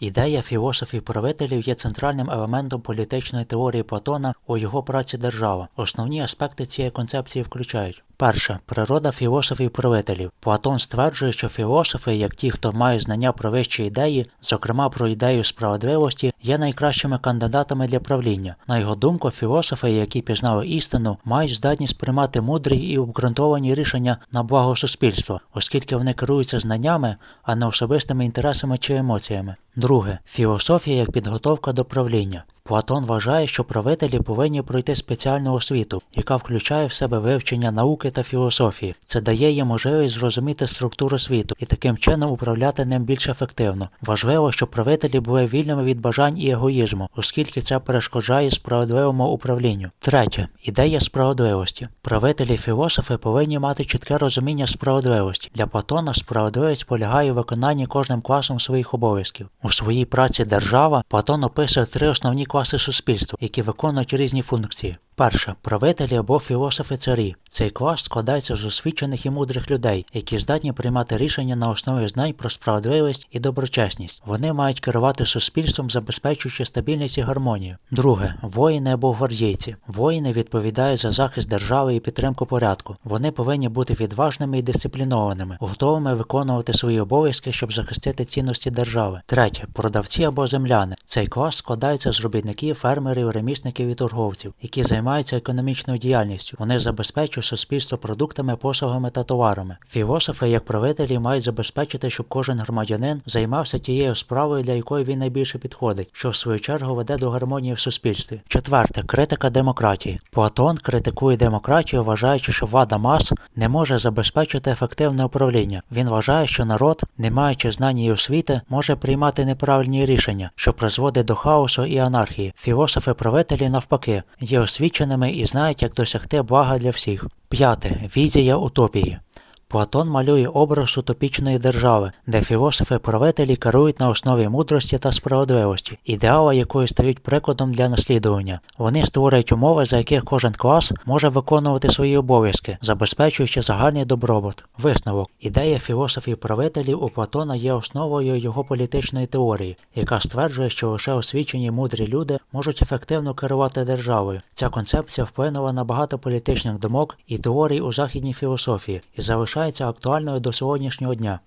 Ідея філософів-правителів є центральним елементом політичної теорії Платона у його праці Держава. Основні аспекти цієї концепції включають перше природа філософів-правителів. Платон стверджує, що філософи, як ті, хто має знання про вищі ідеї, зокрема про ідею справедливості, є найкращими кандидатами для правління. На його думку, філософи, які пізнали істину, мають здатність приймати мудрі і обґрунтовані рішення на благо суспільства, оскільки вони керуються знаннями, а не особистими інтересами чи емоціями. Друге філософія як підготовка до правління. Платон вважає, що правителі повинні пройти спеціальну освіту, яка включає в себе вивчення науки та філософії. Це дає їм можливість зрозуміти структуру світу і таким чином управляти ним більш ефективно. Важливо, щоб правителі були вільними від бажань і егоїзму, оскільки це перешкоджає справедливому управлінню. Третє ідея справедливості. Правителі філософи повинні мати чітке розуміння справедливості. Для Платона справедливість полягає у виконанні кожним класом своїх обов'язків. У своїй праці держава Платон описує три основні класи суспільства, які виконують різні функції. Перше правителі або філософи царі. Цей клас складається з освічених і мудрих людей, які здатні приймати рішення на основі знань про справедливість і доброчесність. Вони мають керувати суспільством, забезпечуючи стабільність і гармонію. Друге воїни або гвардійці. Воїни відповідають за захист держави і підтримку порядку. Вони повинні бути відважними і дисциплінованими, готовими виконувати свої обов'язки, щоб захистити цінності держави. Третє продавці або земляни. Цей клас складається з робітників, фермерів, ремісників і торговців, які займаються економічною діяльністю. Вони забезпечують суспільство продуктами, послугами та товарами. Філософи, як правителі, мають забезпечити, щоб кожен громадянин займався тією справою, для якої він найбільше підходить, що в свою чергу веде до гармонії в суспільстві. Четверте критика демократії. Платон критикує демократію, вважаючи, що влада мас не може забезпечити ефективне управління. Він вважає, що народ, не маючи знань і освіти, може приймати неправильні рішення, що призводить до хаосу і анархії. Філософи-правителі, навпаки, є освіченими і знають, як досягти блага для всіх. П'яте візія утопії. Платон малює образ утопічної держави, де філософи-правителі керують на основі мудрості та справедливості, ідеали якої стають прикладом для наслідування. Вони створюють умови, за яких кожен клас може виконувати свої обов'язки, забезпечуючи загальний добробут. Висновок ідея філософів-правителів у Платона є основою його політичної теорії, яка стверджує, що лише освічені мудрі люди можуть ефективно керувати державою. Ця концепція вплинула на багато політичних думок і теорій у західній філософії і залишається актуальною до сьогоднішнього дня.